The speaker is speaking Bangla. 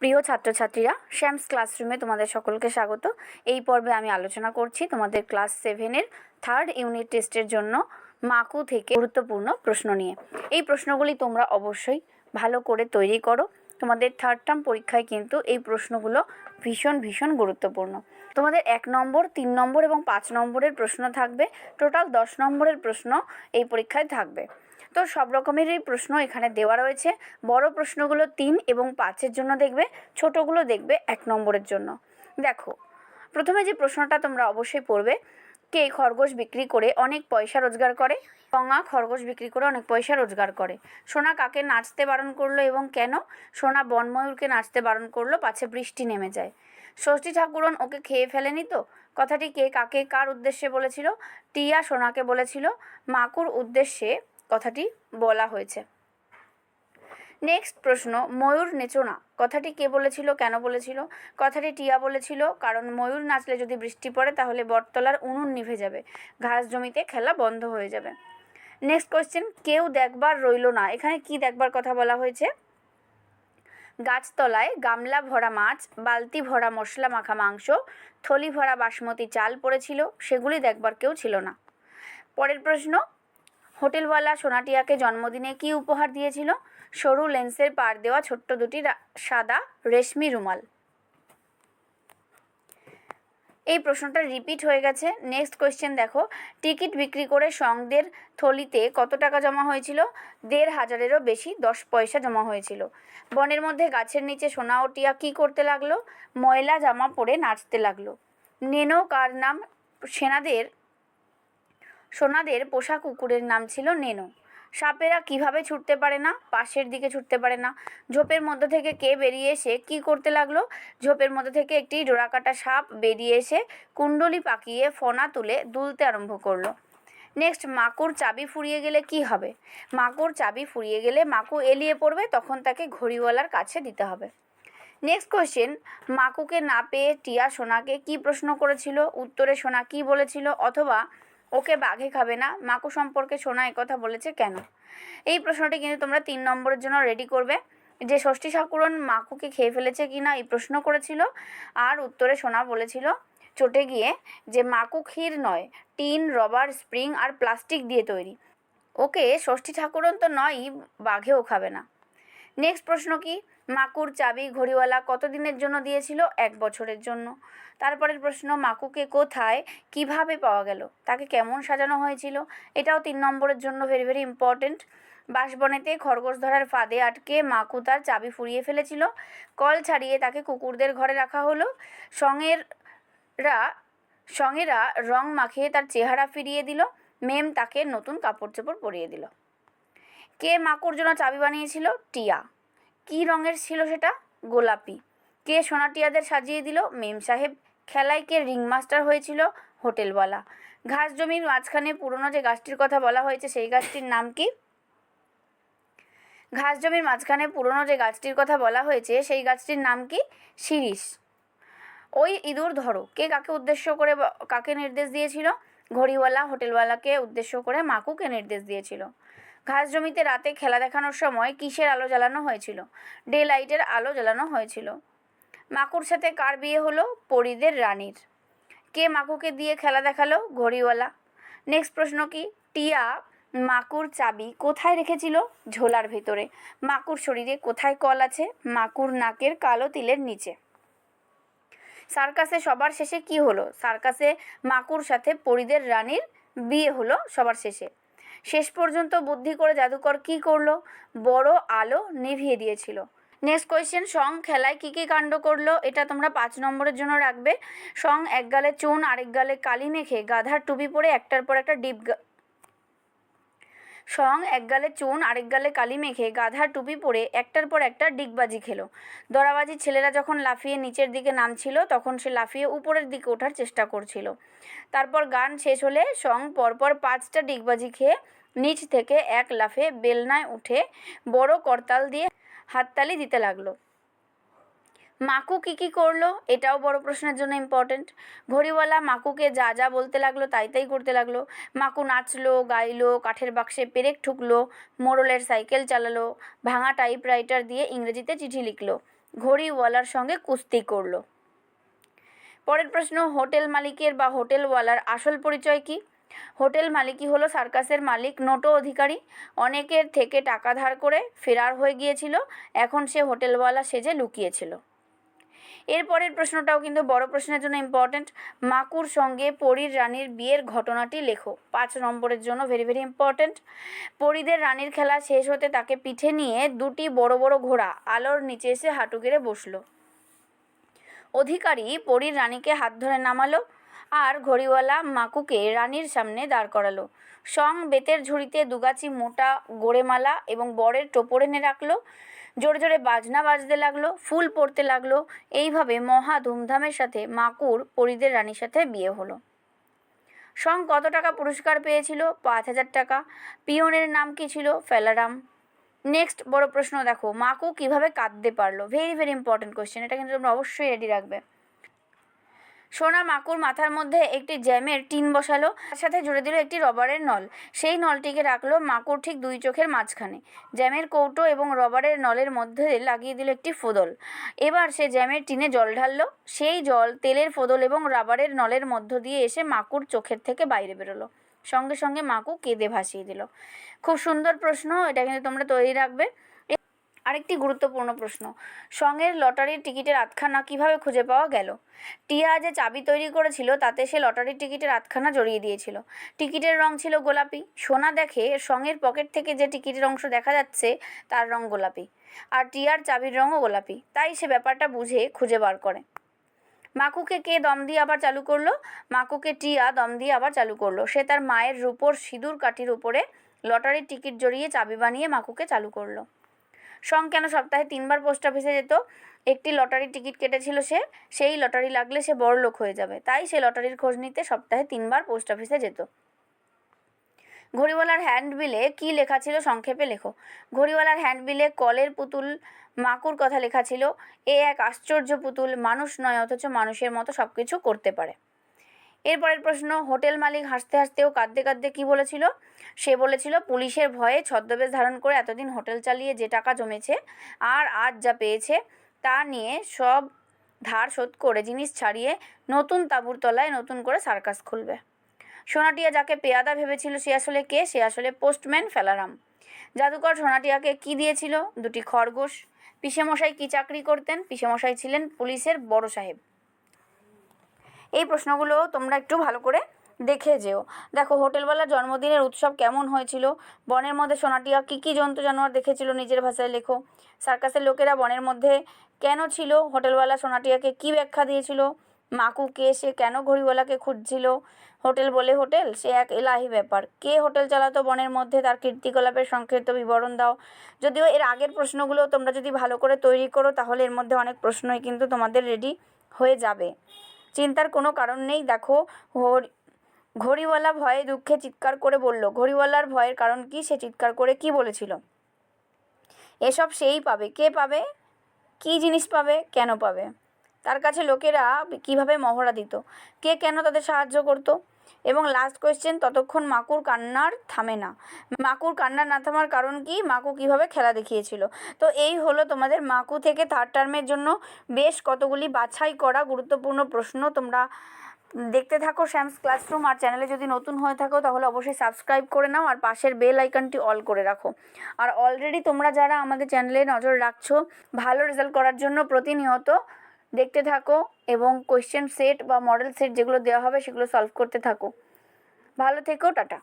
প্রিয় ছাত্রছাত্রীরা, শ্যামস ক্লাসরুমে তোমাদের সকলকে স্বাগত। এই পর্বে আমি আলোচনা করছি তোমাদের ক্লাস সেভেনের থার্ড ইউনিট টেস্টের জন্য মাকু থেকে গুরুত্বপূর্ণ প্রশ্ন নিয়ে। এই প্রশ্নগুলি তোমরা অবশ্যই ভালো করে তৈরি করো। তোমাদের থার্ড টার্ম পরীক্ষায় কিন্তু এই প্রশ্নগুলো ভীষণ ভীষণ গুরুত্বপূর্ণ। তোমাদের এক নম্বর, তিন নম্বর এবং পাঁচ নম্বরের প্রশ্ন থাকবে। টোটাল দশ নম্বরের প্রশ্ন এই পরীক্ষায় থাকবে। তো সব রকমেরই প্রশ্ন এখানে দেওয়া রয়েছে। বড় প্রশ্নগুলো তিন এবং পাঁচের জন্য দেখবে, ছোটোগুলো দেখবে এক নম্বরের জন্য। দেখো, প্রথমে যে প্রশ্নটা তোমরা অবশ্যই পড়বে, কে খরগোশ বিক্রি করে অনেক পয়সা রোজগার করে? কঙা খরগোশ বিক্রি করে অনেক পয়সা রোজগার করে। সোনা কাকে নাচতে বারণ করল এবং কেন? সোনা বনময়ূরকে নাচতে বারণ করল, পাছে বৃষ্টি নেমে যায়। ষষ্ঠী ঠাকুরন ওকে খেয়ে ফেলেনি তো? কথাটি কে কাকে কার উদ্দেশ্যে বলেছিল? টিয়া সোনাকে বলেছিল। মাকুর উদ্দেশ্যে কথাটি বলা হয়েছে। নেক্সট প্রশ্ন, ময়ূর নেচো না। কথাটি কে বলেছিল, কেন বলেছিল? কথাটি টিয়া বলেছিল, কারণ ময়ূর নাচলে যদি বৃষ্টি পড়ে, তাহলে বটতলার উনুন নিভে যাবে। ঘাস জমিতে খেলা বন্ধ হয়ে যাবে। নেক্সট কোয়েশ্চেন কেউ দেখবার রইল না। এখানে কি দেখবার কথা বলা হয়েছে? গাছতলায় গামলা ভরা মাছ, বালতি ভরা মশলা মাখা মাংস, থলি ভরা বাসমতি চাল পড়েছিল, সেগুলি দেখবার কেউ ছিল না। পরের প্রশ্ন হোটেলওয়ালা সোনাটিয়াকে জন্মদিনে কি উপহার দিয়েছিল? সরু লেন্সের পার দেওয়া ছোট্ট দুটি সাদা রেশমি রুমাল। এই প্রশ্নটা রিপিট হয়ে গেছে। নেক্সট কোয়েশ্চেন দেখো। টিকিট বিক্রি করে সঙ্গদের থলিতে কত টাকা জমা হয়েছিল? দেড় হাজারেরও বেশি দশ পয়সা জমা হয়েছিল। বনের মধ্যে গাছের নিচে সোনা ও টিয়া কী করতে লাগল? ময়লা জামা পরে নাচতে লাগল। নেনো কার নাম? সেনাদের সোনাদের পোষা কুকুরের নাম ছিল নেনো। সাপেরা কীভাবে ছুটতে পারে না? পাশের দিকে ছুটতে পারে না। ঝোপের মধ্যে থেকে কে বেরিয়ে এসে কি করতে লাগল? ঝোপের মধ্যে থেকে একটি ডোরাকাটা সাপ বেরিয়ে এসে কুণ্ডলি পাকিয়ে ফোনা তুলে দুলতে আরম্ভ করল। নেক্সট, মাকুর চাবি ফুরিয়ে গেলে কি হবে? মাকুর চাবি ফুরিয়ে গেলে মাকু এলিয়ে পড়বে, তখন তাকে ঘড়িওয়ালার কাছে দিতে হবে। নেক্সট কোয়েশ্চেন, মাকুকে না পেয়ে টিয়া সোনাকে কি প্রশ্ন করেছিল? উত্তরে সোনা কি বলেছিল? অথবা ওকে বাঘে খাবে না? মাকু সম্পর্কে সোনা কথা বলেছে কেন? এই প্রশ্নটি কিন্তু তোমরা তিন নম্বরের জন্য রেডি করবে। যে ষষ্ঠী ঠাকুরন মাকুকে খেয়ে ফেলেছে কি না এই প্রশ্ন করেছিল। আর উত্তরে সোনা বলেছিল, চটে গিয়ে যে মাকু ক্ষীর নয়, টিন, রবার, স্প্রিং আর প্লাস্টিক দিয়ে তৈরি। ওকে ষষ্ঠী ঠাকুরন তো নয়ই বাঘেও খাবে না। নেক্সট প্রশ্ন কি? মাকুর চাবি ঘড়িওয়ালা কতদিনের জন্য দিয়েছিল? এক বছরের জন্য। তারপরের প্রশ্ন, মাকুকে কোথায়? কীভাবে পাওয়া গেল? তাকে কেমন সাজানো হয়েছিল? এটাও তিন নম্বরের জন্য ভেরি ভেরি ইম্পর্ট্যান্ট বাঁশবনেতে খরগোশ ধরার ফাঁদে আটকে মাকু তার চাবি ফুরিয়ে ফেলেছিল। কল ছাড়িয়ে তাকে কুকুরদের ঘরে রাখা হলো। সঙ্গেররা সঙ্গেরা রং মাখিয়ে তার চেহারা ফিরিয়ে দিল। মেম তাকে নতুন কাপড় চোপড় পরিয়ে দিল। কে মাকুর জন্য চাবি বানিয়েছিল? টিয়া। কী রঙের ছিল সেটা? গোলাপি। কে সোনাটিয়াদের সাজিয়ে দিল? মেম সাহেব খেলায় কে রিংমাস্টার হয়েছিল? হোটেলওয়ালা। ঘাস জমির মাঝখানে পুরনো যে গাছটির কথা বলা হয়েছে, সেই গাছটির নাম কি? ঘাস জমির মাঝখানে পুরনো যে গাছটির কথা বলা হয়েছে, সেই গাছটির নাম কি? শিরিষ। ওই ইঁদুর ধরো। কে কাকে উদ্দেশ্য করে কাকে নির্দেশ দিয়েছিল? ঘড়িওয়ালা, হোটেলওয়ালাকে উদ্দেশ্য করে মাকুকে নির্দেশ দিয়েছিল। ঘাস জমিতে রাতে খেলা দেখানোর সময় কিসের আলো জ্বালানো হয়েছিল? ডে লাইটের আলো জ্বালানো হয়েছিল। মাকুর সাথে কার বিয়ে হলো? পরিদের রানীর। কে মাকুকে দিয়ে খেলা দেখাল? ঘড়িওয়ালা। নেক্সট প্রশ্ন কি? টিয়া মাকুর চাবি কোথায় রেখেছিল? ঝোলার ভেতরে। মাকুর শরীরে কোথায় কল আছে? মাকুর নাকের কালো তিলের নিচে। সার্কাসে সবার শেষে কি হলো? সার্কাসে মাকুর সাথে পরিদের রানীর বিয়ে হলো সবার শেষে। শেষ পর্যন্ত বুদ্ধি করে জাদুকর কি করল? বড় আলো নিভিয়ে দিয়েছিল। নেক্সট কোয়েশ্চেন সং খেলায় কী কী কাণ্ড করল? এটা তোমরা পাঁচ নম্বরের জন্য রাখবে। সং এক গালে চুন, আরেক গালে কালি মেখে, গাধার টুপি পরে একটার পর একটা ডিপ সং এক গালে চুন, আরেক গালে কালি মেখে, গাধার টুপি পরে একটার পর একটা ডিগবাজি খেলো। দরাবাজি ছেলেরা যখন লাফিয়ে নিচের দিকে নামছিল, তখন সে লাফিয়ে উপরের দিকে ওঠার চেষ্টা করছিল। তারপর গান শেষ হলে সং পরপর পাঁচটা ডিগবাজি খেয়ে নিচ থেকে এক লাফে বেলনায় উঠে বড় করতাল দিয়ে হাততালি দিতে লাগল। মাকু কী কী করল? এটাও বড় প্রশ্নের জন্য ইম্পর্ট্যান্ট ঘড়িওয়ালা মাকুকে যা যা বলতে লাগল তাই তাই করতে লাগল। মাকু নাচলো, গাইলো, কাঠের বাক্সে পেরেক ঠুকলো মোড়লের সাইকেল চালালো, ভাঙা টাইপ টাইপরাইটার দিয়ে ইংরেজিতে চিঠি লিখলো, ঘড়িওয়ালার সঙ্গে কুস্তি করল। পরের প্রশ্ন, হোটেল মালিকের বা হোটেলওয়ালার আসল পরিচয় কি? হোটেল মালিকই হলো সার্কাসের মালিক, নোটো অধিকারী। অনেকের থেকে টাকা ধার করে ফেরার হয়ে গিয়েছিল, এখন সে হোটেলওয়ালা সেজে লুকিয়েছিল। এরপরের প্রশ্নটাও কিন্তু বড় প্রশ্নের জন্য ইম্পর্ট্যান্ট মাকুর সঙ্গে পরীর রানীর বিয়ের ঘটনাটি লেখো। পাঁচ নম্বরের জন্য ভেরি ভেরি ইম্পর্ট্যান্ট পরীদের রানীর খেলা শেষ হতে তাকে পিঠে নিয়ে দুটি বড় বড় ঘোড়া আলোর নিচে এসে হাঁটু গেড়ে বসল। অধিকারী পরীর রানীকে হাত ধরে নামালো। আর ঘড়িওয়ালা মাকুকে রানীর সামনে দাঁড় করালো। সং বেতের ঝুড়িতে দুগাছি মোটা গোড়েমালা এবং বরের টোপর এনে রাখল। জোরে জোরে বাজনা বাজতে লাগল, ফুল পড়তে লাগল। এইভাবে মহা ধুমধামের সাথে মাকুর পরিদের রানীর সাথে বিয়ে হলো। সং কত টাকা পুরস্কার পেয়েছিল? পাঁচ হাজার টাকা। পিয়নের নাম কি ছিল? ফেলারাম। নেক্সট বড় প্রশ্ন দেখো, মাকু কীভাবে কাঁদতে পারল? ভেরি ভেরি ইম্পর্টেন্ট কোয়েশ্চেন এটা কিন্তু তোমরা অবশ্যই রেডি রাখবে। সোনা মাকুর মাথার মধ্যে একটি জ্যামের টিন বসালো, তার সাথে জুড়ে দিল একটি রবারের নল। সেই নলটিকে রাখল মাকুর ঠিক দুই চোখের মাঝখানে। জ্যামের কৌটো এবং রবারের নলের মধ্যে লাগিয়ে দিল একটি ফোদল। এবার সে জ্যামের টিনে জল ঢাললো। সেই জল তেলের ফোদল এবং রাবারের নলের মধ্য দিয়ে এসে মাকুর চোখের থেকে বাইরে বেরোলো। সঙ্গে সঙ্গে মাকু কেঁদে ভাসিয়ে দিল। খুব সুন্দর প্রশ্ন, এটা কিন্তু তোমরা তৈরি রাখবে। আরেকটি গুরুত্বপূর্ণ প্রশ্ন। সঙ্গের লটারির টিকিটের আটখানা কীভাবে খুঁজে পাওয়া গেল? টিয়া যে চাবি তৈরি করেছিল, তাতে সে লটারির টিকিটের আটখানা জড়িয়ে দিয়েছিল। টিকিটের রং ছিল গোলাপি। সোনা দেখে সঙ্গের পকেট থেকে যে টিকিটের অংশ দেখা যাচ্ছে, তার রং গোলাপি। আর টিয়ার চাবির রঙও গোলাপি। তাই সে ব্যাপারটা বুঝে খুঁজে বার করে। মাকুকে কে দম দিয়ে আবার চালু করল? মাকুকে টিয়া দম দিয়ে আবার চালু করল। সে তার মায়ের রূপোর সিঁদুর কাঠির উপরে লটারির টিকিট জড়িয়ে চাবি বানিয়ে মাকুকে চালু করল। সং কেন সপ্তাহে তিনবার পোস্ট অফিসে যেত? একটি লটারির টিকিট কেটেছিল সে, সেই লটারি লাগলে সে বড় লোক হয়ে যাবে। তাই সে লটারির খোঁজ নিতে সপ্তাহে তিনবার পোস্ট অফিসে যেত। ঘড়িওয়ালার হ্যান্ডবিলে কী লেখা ছিল সংক্ষেপে লেখো। ঘড়িওয়ালার হ্যান্ডবিলে কলের পুতুল, মাকুর কথা লেখা ছিল। এ এক আশ্চর্য পুতুল, মানুষ নয়, অথচ মানুষের মতো সব কিছু করতে পারে। এরপরের প্রশ্ন, হোটেল মালিক হাসতে হাসতেও কাঁদতে কাঁদতে কী বলেছিল? সে বলেছিল, পুলিশের ভয়ে ছদ্মবেশ ধারণ করে এতদিন হোটেল চালিয়ে যে টাকা জমেছে আর আজ যা পেয়েছে তা নিয়ে সব ধার শোধ করে জিনিস ছাড়িয়ে নতুন তাঁবুর তলায় নতুন করে সার্কাস খুলবে। সোনাটিয়া যাকে পেয়াদা ভেবেছিল সে আসলে কে? সে আসলে পোস্টম্যান ফেলারাম। জাদুকর সোনাটিয়াকে কি দিয়েছিল? দুটি খরগোশ। পিসেমশাই কী চাকরি করতেন? পিসেমশাই ছিলেন পুলিশের বড় সাহেব। এই প্রশ্নগুলো তোমরা একটু ভালো করে দেখে যেও। দেখো, হোটেলওয়ালার জন্মদিনের উৎসব কেমন হয়েছিল? বনের মধ্যে সোনাটিয়া কী কী জন্তু জানোয়ার দেখেছিল? নিজের ভাষায় লেখো। সার্কাসের লোকেরা বনের মধ্যে কেন ছিল? হোটেলওয়ালা সোনাটিয়াকে কী ব্যাখ্যা দিয়েছিল? মাকু কে? সে কেন ঘড়িওয়ালাকে খুঁজছিল? হোটেল বলে হোটেল? সে এক এলাহি ব্যাপার। কে হোটেল চালাতো? বনের মধ্যে তার কীর্তিকলাপের সংক্ষিপ্ত বিবরণ দাও। যদিও এর আগের প্রশ্নগুলো তোমরা যদি ভালো করে তৈরি করো, তাহলে এর মধ্যে অনেক প্রশ্নই কিন্তু তোমাদের রেডি হয়ে যাবে। চিন্তার কোনো কারণ নেই। দেখো ঘড়িওয়ালা ভয়ে দুঃখে চিৎকার করে বলল, ঘড়িওয়ালার ভয়ের কারণ কি? সে চিৎকার করে কি বলেছিল? এসব সেই পাবে। কে পাবে? কি জিনিস পাবে? কেন পাবে? তার কাছে লোকেরা কীভাবে মহড়া দিত? কে কেন তাদের সাহায্য করতো? এবং লাস্ট কোয়েশ্চেন ততক্ষণ মাকুর কান্নার থামে না। মাকুর কান্না না থামার কারণ কি? মাকু কীভাবে খেলা দেখিয়েছিল? তো এই হলো তোমাদের মাকু থেকে থার্ড টার্মের জন্য বেশ কতগুলি বাছাই করা গুরুত্বপূর্ণ প্রশ্ন। তোমরা দেখতে থাকো শ্যামস ক্লাসরুম আর চ্যানেলে যদি নতুন হয়ে থাকো, তাহলে অবশ্যই সাবস্ক্রাইব করে নাও। আর পাশের বেল আইকনটি অল করে রাখো। আর অলরেডি তোমরা যারা আমাদের চ্যানেলে নজর রাখছো, ভালো রেজাল্ট করার জন্য প্রতিনিয়ত দেখতে থাকো এবং কোয়েশ্চেন সেট বা মডেল সেট যেগুলো দেওয়া হবে সেগুলো সলভ করতে থাকো। ভালো থেকো, টাটা।